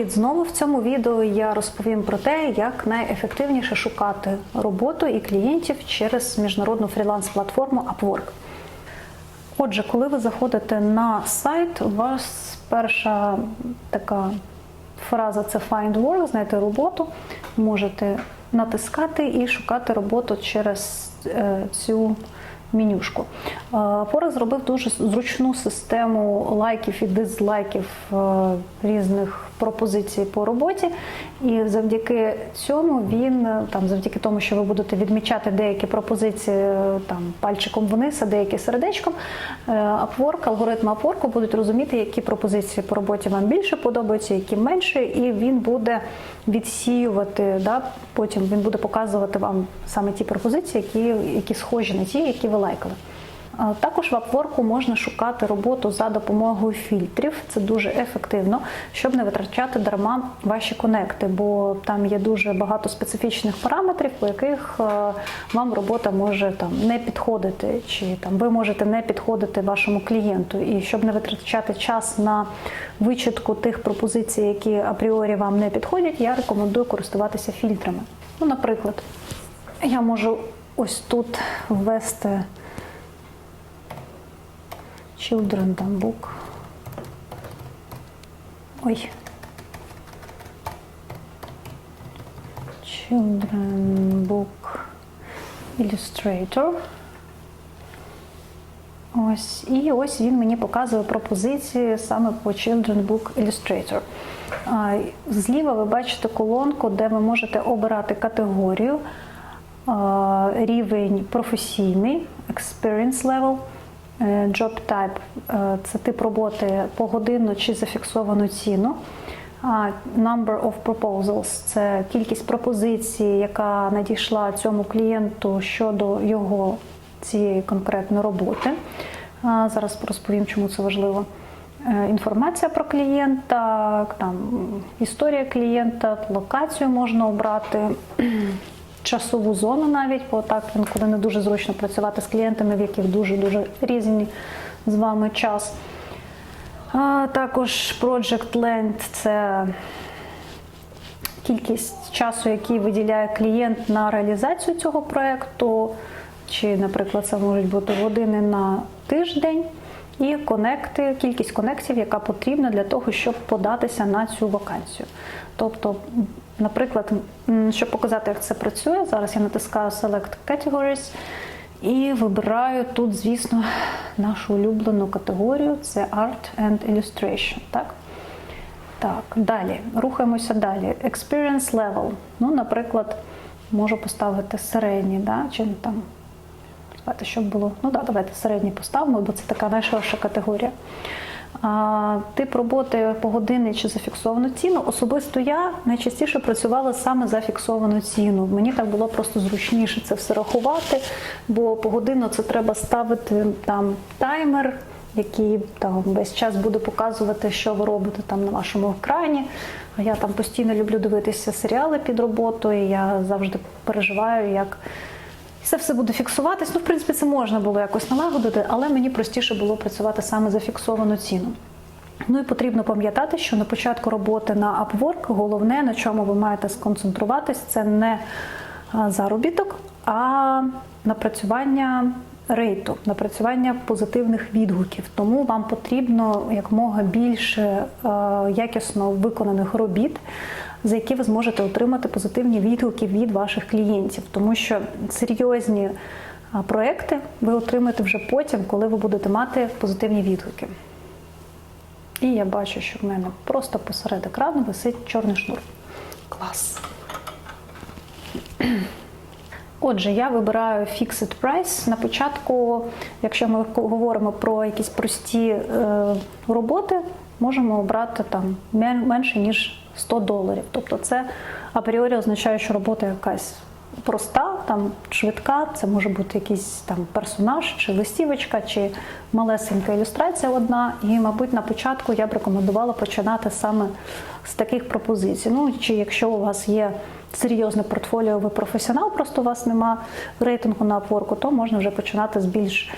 Привіт знову в цьому відео я розповім про те, як найефективніше шукати роботу і клієнтів через міжнародну фріланс-платформу Upwork. Отже, коли ви заходите на сайт, у вас перша така фраза це Find Work, знайти роботу. Можете натискати і шукати роботу через е, цю менюшку. Е, зробив дуже зручну систему лайків і дизлайків е, різних пропозицій по роботі. І завдяки цьому він е, там, завдяки тому, що ви будете відмічати деякі пропозиції там пальчиком вниз, а деякі сердечком, Upwork, алгоритм Upwork будуть розуміти, які пропозиції по роботі вам більше подобаються, які менше, і він буде відсіювати. Да, потім він буде показувати вам саме ті пропозиції, які, які схожі на ті, які ви лайкали. Також в Upwork можна шукати роботу за допомогою фільтрів. Це дуже ефективно, щоб не витрачати дарма ваші конекти, бо там є дуже багато специфічних параметрів, по яких е, вам робота може там не підходити, чи там ви можете не підходити вашому клієнту. І щоб не витрачати час на вичітку тих пропозицій, які апріорі вам не підходять, я рекомендую користуватися фільтрами. Ну, наприклад, я можу ось тут ввести. Children там book. Ой. Children book Illustrator. Ось, і ось він мені показує пропозиції саме по Children Book Illustrator. Зліва ви бачите колонку, де ви можете обирати категорію, рівень професійний, experience level. Е, Job type е, – це тип роботи погодинно чи за фіксовану ціну. Number of proposals – це кількість пропозицій, яка надійшла цьому клієнту щодо його цієї конкретної роботи. Зараз розповім, чому це важливо. Е, Інформація про клієнта, там історія клієнта, локацію можна обрати часову зону навіть, бо так інколи не дуже зручно працювати з клієнтами, в яких дуже-дуже різні з вами час. А також Project Length – це кількість часу, який виділяє клієнт на реалізацію цього проєкту, чи, наприклад, це можуть бути години на тиждень, і конекти, кількість конектів, яка потрібна для того, щоб податися на цю вакансію. Тобто, наприклад, щоб показати, як це працює, зараз я натискаю Select Categories і вибираю тут, звісно, нашу улюблену категорію це Art and Illustration. Так? Так, далі. Рухаємося далі. Experience level. Ну, наприклад, можу поставити середній, да? чи там, давайте, щоб було. Ну да, давайте середній поставимо, бо це така найширша категорія. Тип роботи по погодинний чи за фіксовану ціну. Особисто я найчастіше працювала саме за фіксовану ціну. Мені так було просто зручніше це все рахувати, бо погодинно це треба ставити там таймер, який там весь час буде показувати, що ви робите там на вашому екрані. Я там постійно люблю дивитися серіали під роботу, і я завжди переживаю, як це все буде фіксуватись. Ну, в принципі, це можна було якось налагодити, але мені простіше було працювати саме за фіксовану ціну. Ну і потрібно пам'ятати, що на початку роботи на Upwork головне, на чому ви маєте сконцентруватись, це не заробіток, а напрацювання рейту, напрацювання позитивних відгуків. Тому вам потрібно якмога більше якісно виконаних робіт, за які ви зможете отримати позитивні відгуки від ваших клієнтів, тому що серйозні проекти ви отримаєте вже потім, коли ви будете мати позитивні відгуки. І я бачу, що в мене просто посеред екрану висить чорний шнур. Клас. Отже, я вибираю Fixed Price. На початку, якщо ми говоримо про якісь прості е, роботи, можемо обрати там менше ніж 100 доларів. Тобто це апріорі означає, що робота якась проста, там швидка, це може бути якийсь там персонаж, чи листівочка, чи малесенька ілюстрація одна. І, мабуть, на початку я б рекомендувала починати саме з таких пропозицій. Ну, чи якщо у вас є серйозне портфоліо, ви професіонал, просто у вас нема рейтингу на Upwork, то можна вже починати з більш,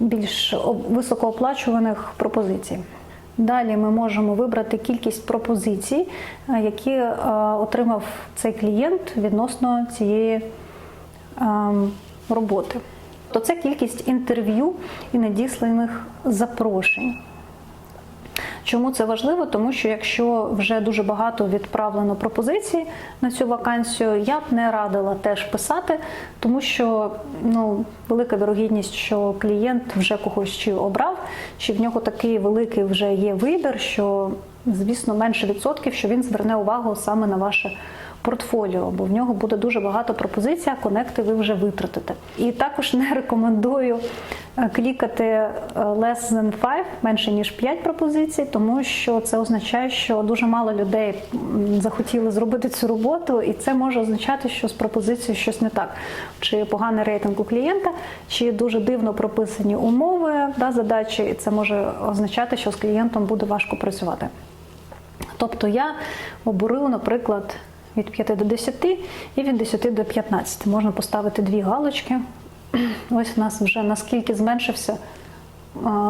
більш високооплачуваних пропозицій. Далі ми можемо вибрати кількість пропозицій, е, які е, отримав цей клієнт відносно цієї ем, роботи. То це кількість інтерв'ю і надісланих запрошень. Чому це важливо? Тому що якщо вже дуже багато відправлено пропозицій на цю вакансію, я б не радила теж писати, тому що ну, велика вірогідність, що клієнт вже когось чи обрав, чи в нього такий великий вже є вибір, що звісно менше відсотків, що він зверне увагу саме на ваше портфоліо, бо в нього буде дуже багато пропозицій, а конекти ви вже витратите. І також не рекомендую е, клікати е, less than 5, менше ніж 5 пропозицій, тому що це означає, що дуже мало людей захотіли зробити цю роботу, і це може означати, що з пропозицією щось не так, чи поганий рейтинг у клієнта, чи дуже дивно прописані умови да, задачі, і це може означати, що з клієнтом буде важко працювати. Тобто я обурила, наприклад, від 5 до 10 і від 10 до 15. Можна поставити дві галочки. Ось у нас вже наскільки зменшився,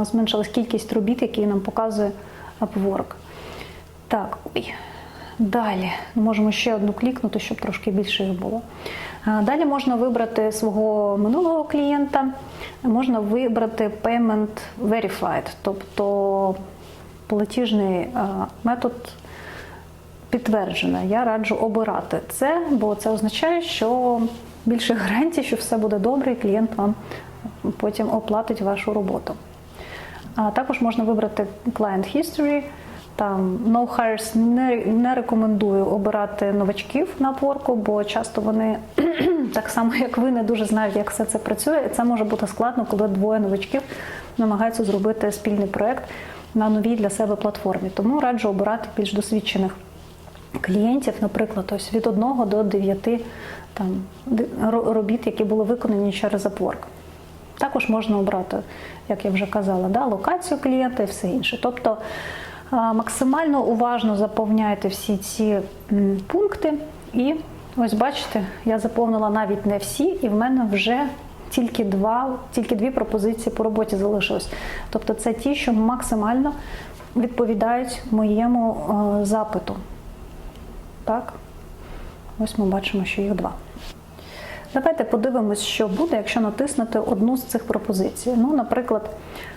зменшилась кількість робіт, які нам показує Upwork. Так, ой. Далі можемо ще одну клікнути, щоб трошки більше їх було. Далі можна вибрати свого минулого клієнта, можна вибрати Payment Verified, тобто платіжний метод підтверджено. Я раджу обирати це, бо це означає, що більше гарантій, що все буде добре, і клієнт вам потім оплатить вашу роботу. А також можна вибрати Client History. Там No Hires не, не рекомендую обирати новачків на порку, бо часто вони так само, як ви, не дуже знають, як все це працює. І це може бути складно, коли двоє новачків намагаються зробити спільний проект на новій для себе платформі. Тому раджу обирати більш досвідчених клієнтів, наприклад, ось від 1 до 9 там, робіт, які були виконані через Upwork. Також можна обрати, як я вже казала, да, локацію клієнта і все інше. Тобто максимально уважно заповняйте всі ці пункти. І ось бачите, я заповнила навіть не всі, і в мене вже тільки два, тільки дві пропозиції по роботі залишилось. Тобто це ті, що максимально відповідають моєму запиту. Так, ось ми бачимо, що їх два. Давайте подивимось, що буде, якщо натиснути одну з цих пропозицій. Ну, наприклад,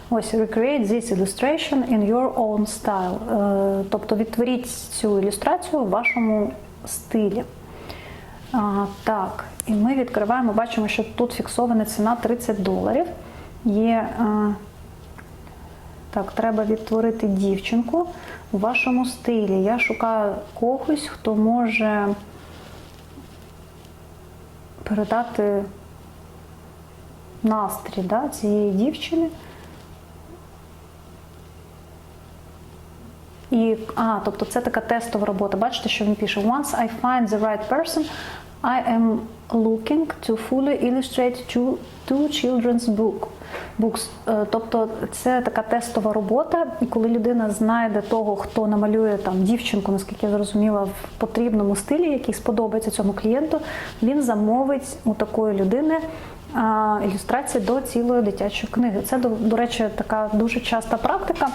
ось Recreate this illustration in your own style. Е, Тобто відтворіть цю ілюстрацію в вашому стилі. А, так, і ми відкриваємо, бачимо, що тут фіксована ціна 30 доларів. Є е, так, треба відтворити дівчинку у вашому стилі. Я шукаю когось, хто може передати настрій да, цієї дівчини. І, а, тобто це така тестова робота. Бачите, що він пише: Once I find the right person, I am looking to fully illustrate two, two children's book, books. Е, Тобто це така тестова робота, і коли людина знайде того, хто намалює там дівчинку, наскільки я зрозуміла, в потрібному стилі, який сподобається цьому клієнту, він замовить у такої людини ілюстрації до цілої дитячої книги. Це, до, до речі, така дуже часта практика.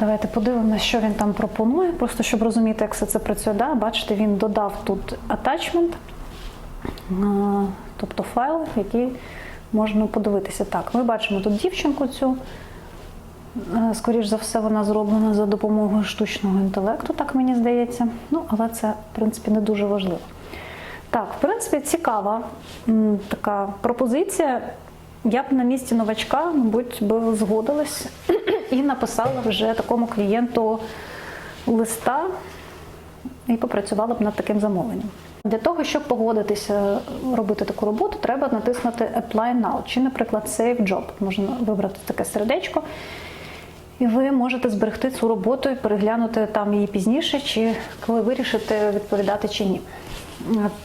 Давайте подивимося, що він там пропонує, просто щоб розуміти, як все це працює. Да? Бачите, він додав тут attachment, а, тобто файл, який можна подивитися. Так, ми бачимо тут дівчинку цю. Е, Скоріш за все, вона зроблена за допомогою штучного інтелекту, так мені здається. Ну, але це, в принципі, не дуже важливо. Так, в принципі, цікава така пропозиція. Я б на місці новачка, мабуть, би згодилась і написала вже такому клієнту листа і попрацювала б над таким замовленням. Для того, щоб погодитися робити таку роботу, треба натиснути Apply Now чи, наприклад, Save Job. Можна вибрати таке сердечко. І ви можете зберегти цю роботу і переглянути там її пізніше, чи коли вирішите відповідати чи ні.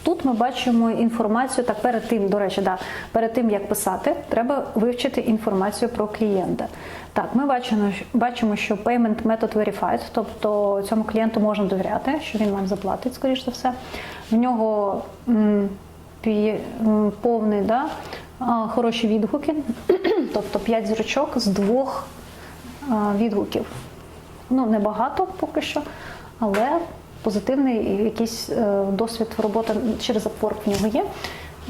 Тут ми бачимо інформацію, так перед тим, до речі, да, перед тим як писати, треба вивчити інформацію про клієнта. Так, ми бачимо, бачимо, що payment method verified, тобто цьому клієнту можна довіряти, що він вам заплатить, скоріш за все. В нього повний, да, хороші відгуки, тобто 5 зірочок з двох відгуків. Ну, небагато поки що, але позитивний якийсь е, досвід роботи через Upwork в нього є.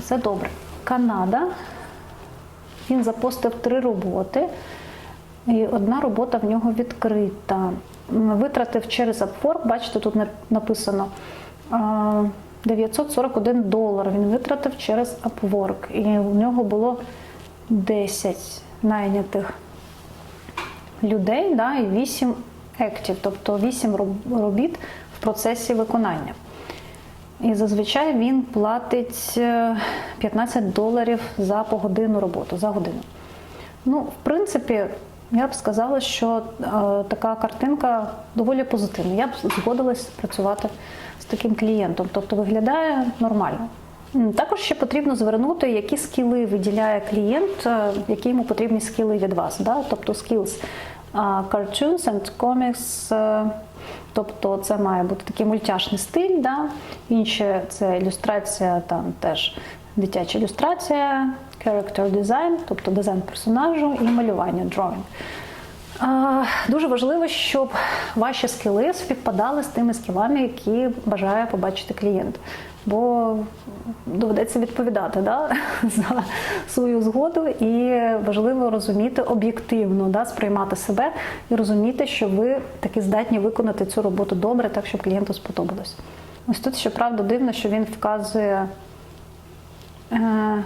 Це добре. Канада. Він запостив три роботи, і одна робота в нього відкрита. Витратив через Upwork, бачите, тут написано 941 долар. Він витратив через Upwork. І у нього було 10 найнятих людей да, і 8 ектів, тобто 8 робіт в процесі виконання. І зазвичай він платить е, 15 доларів за погодинну роботу, за годину. Ну, в принципі, я б сказала, що е, така картинка доволі позитивна. Я б згодилась працювати з таким клієнтом, тобто виглядає нормально. Також ще потрібно звернути, які скіли виділяє клієнт, е, які йому потрібні скіли від вас. Да? Тобто а, cartoons and comics, е, тобто це має бути такий мультяшний стиль, да? інше це ілюстрація, там теж дитяча ілюстрація, character design, тобто дизайн персонажу і малювання drawing. Дуже важливо, щоб ваші скіли співпадали з тими скілами, які бажає побачити клієнт. Бо доведеться відповідати да, за свою згоду, і важливо розуміти об'єктивно, да, сприймати себе і розуміти, що ви таки здатні виконати цю роботу добре, так щоб клієнту сподобалось. Ось тут, щоправда, дивно, що він вказує е,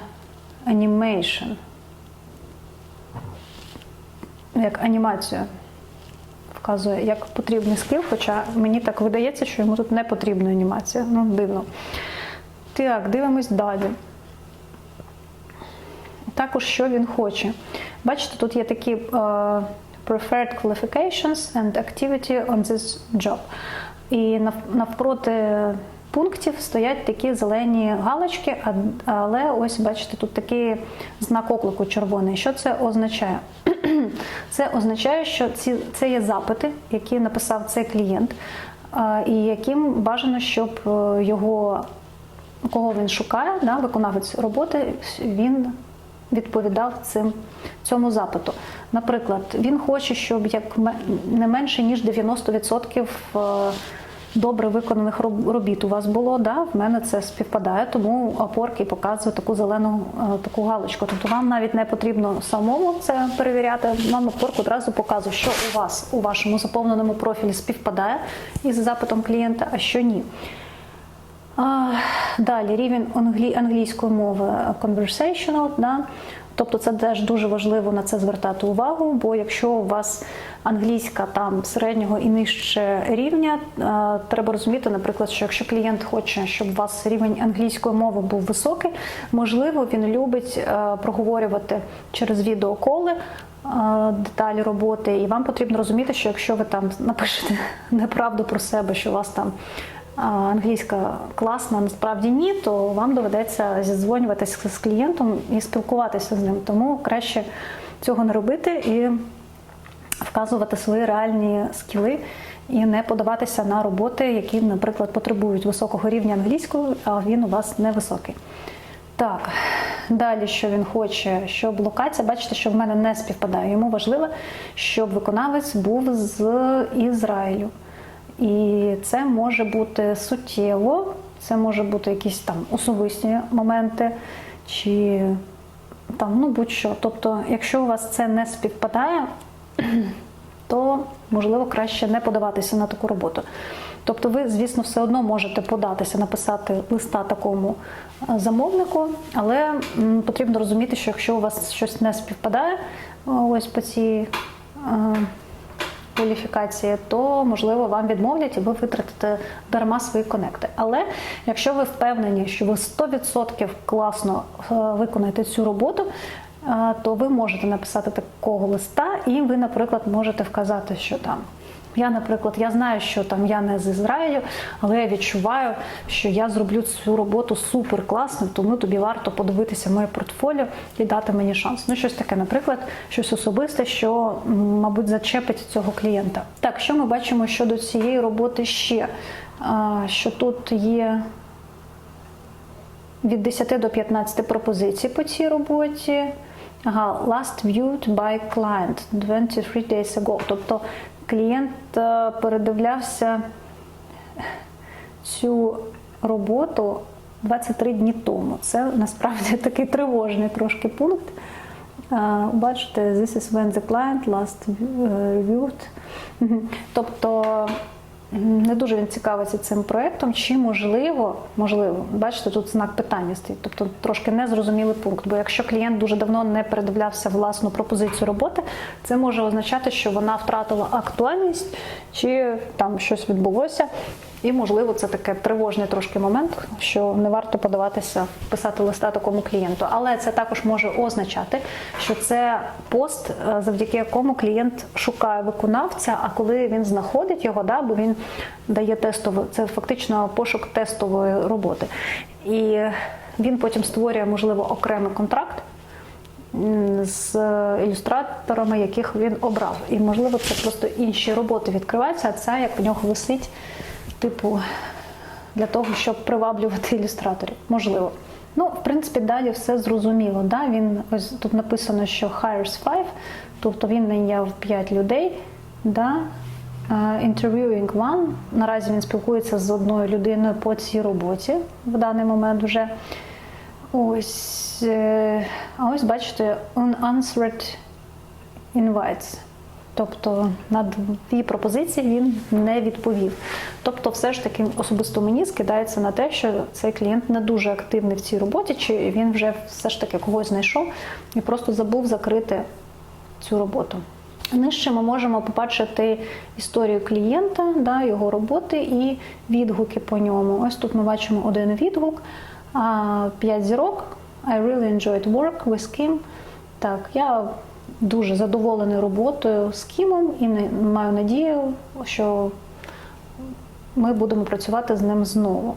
як анімацію вказує як потрібний скіл, хоча мені так видається, що йому тут не потрібна анімація. Ну, дивно. Так, дивимось далі. Також, що він хоче. Бачите, тут є такі uh, preferred qualifications and activity on this job. І навпроти пунктів стоять такі зелені галочки, але ось бачите, тут такий знак оклику червоний. Що це означає? Це означає, що ці, це є запити, які написав цей клієнт, і яким бажано, щоб е, його кого він шукає, да, виконавець роботи, він відповідав цим, цьому запиту. Наприклад, він хоче, щоб як не менше ніж 90% е, добре виконаних робіт у вас було. Да? В мене це співпадає, тому опорки показує таку зелену е, таку галочку. Тобто вам навіть не потрібно самому це перевіряти. Вам опорк одразу показує, що у вас у вашому заповненому профілі співпадає із запитом клієнта, а що ні. Далі рівень англійської мови е, conversational, да? Тобто це теж дуже важливо на це звертати увагу, бо якщо у вас англійська там середнього і нижче рівня, е, треба розуміти, наприклад, що якщо клієнт хоче, щоб у вас рівень англійської мови був високий, можливо, він любить е, проговорювати через відеоколи. е, Деталі роботи, і вам потрібно розуміти, що якщо ви там напишете неправду про себе, що у вас там англійська класна, насправді ні, то вам доведеться зідзвонюватися з клієнтом і спілкуватися з ним. Тому краще цього не робити і вказувати свої реальні скіли і не подаватися на роботи, які, наприклад, потребують високого рівня англійської, а він у вас невисокий. Так, далі, що він хоче, щоб локація, бачите, що в мене не співпадає. Йому важливо, щоб виконавець був з Ізраїлю. І це може бути суттєво, це може бути якісь там особисті моменти, чи там, ну будь-що. Тобто, якщо у вас це не співпадає, то можливо краще не подаватися на таку роботу. Тобто, ви, звісно, все одно можете податися, написати листа такому е, замовнику, але потрібно розуміти, що якщо у вас щось не співпадає, ось по цій е, кваліфікації, то можливо вам відмовлять і ви витратите дарма свої конекти. Але якщо ви впевнені, що ви 100% класно е, виконаєте цю роботу, е, то ви можете написати такого листа, і ви, наприклад, можете вказати, що там. Я, наприклад, я знаю, що там я не з Ізраїлю, але я відчуваю, що я зроблю цю роботу супер класно, тому тобі варто подивитися моє портфоліо і дати мені шанс. Ну, щось таке, наприклад, щось особисте, що, мабуть, зачепить цього клієнта. Так, що ми бачимо щодо цієї роботи ще? Що тут є від 10 до 15 пропозицій по цій роботі. Ага, last viewed by client 23 days ago. Тобто клієнт е, передивлявся цю роботу 23 дні тому. Це насправді такий тривожний трошки пункт. Е, Бачите, this is when the client last viewed. reviewed. Тобто не дуже він цікавиться цим проєктом, чи можливо, можливо, бачите, тут знак питання стоїть, тобто трошки незрозумілий пункт. Бо якщо клієнт дуже давно не передивлявся власну пропозицію роботи, це може означати, що вона втратила актуальність, чи там щось відбулося. І, можливо, це таке тривожний трошки момент, що не варто подаватися писати листа такому клієнту. Але це також може означати, що це пост, е, завдяки якому клієнт шукає виконавця, а коли він знаходить його, да, бо він дає тестову, це фактично пошук тестової роботи. І він потім створює, можливо, окремий контракт з ілюстраторами, яких він обрав. І можливо, це просто інші роботи відкриваються, а це як в нього висить, типу, для того, щоб приваблювати ілюстраторів. Можливо. Ну, в принципі, далі все зрозуміло. Да? Він ось тут написано, що hires five, тобто він найняв 5 людей. Да? Е, Interviewing one. Наразі він спілкується з одною людиною по цій роботі в даний момент вже. Ось, е, а ось бачите, unanswered invites. Тобто на дві пропозиції він не відповів. Тобто, все ж таки особисто мені скидається на те, що цей клієнт не дуже активний в цій роботі, чи він вже все ж таки когось знайшов і просто забув закрити цю роботу. Нижче ми можемо побачити історію клієнта, да, його роботи і відгуки по ньому. Ось тут ми бачимо один відгук, а, 5 зірок. I really enjoyed work with Kim. Так, я дуже задоволений роботою з Кімом і маю надію, що ми будемо працювати з ним знову.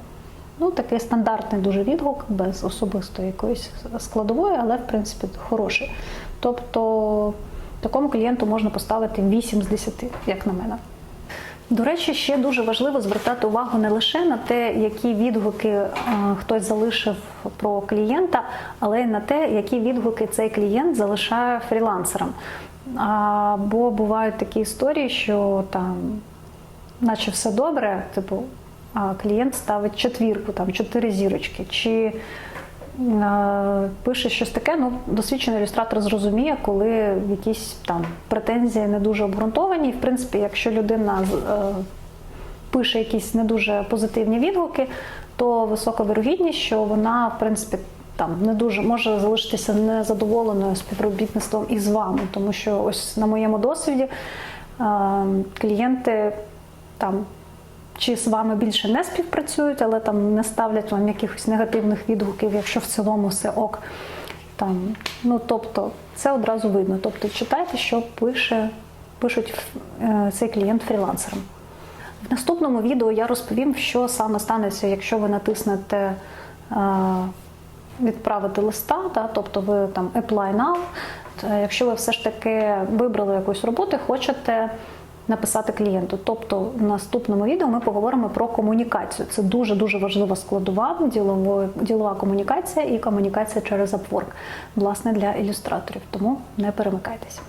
Ну, такий стандартний дуже відгук, без особистої якоїсь складової, але в принципі хороший. Тобто такому клієнту можна поставити 8 з 10, як на мене. До речі, ще дуже важливо звертати увагу не лише на те, які відгуки е, хтось залишив про клієнта, але й на те, які відгуки цей клієнт залишає фрілансерам. А, бо бувають такі історії, що там, наче все добре, типу, а клієнт ставить четвірку, там чотири зірочки, чи пише щось таке. Ну, досвідчений ілюстратор зрозуміє, коли якісь там претензії не дуже обґрунтовані. І, в принципі, якщо людина е, пише якісь не дуже позитивні відгуки, то висока вірогідність, що вона, в принципі, там не дуже може залишитися незадоволеною співробітництвом із вами, тому що ось на моєму досвіді е, клієнти там чи з вами більше не співпрацюють, але там не ставлять вам якихось негативних відгуків, якщо в цілому все ок. Там, ну тобто, це одразу видно. Тобто читайте, що пише, пишуть е, цей клієнт фрілансерам. В наступному відео я розповім, що саме станеться, якщо ви натиснете е, відправити листа, да, тобто ви там apply now, якщо ви все ж таки вибрали якусь роботу, хочете написати клієнту. Тобто в наступному відео ми поговоримо про комунікацію. Це дуже дуже важлива складова ділова комунікація і комунікація через Upwork, власне для ілюстраторів. Тому не перемикайтеся.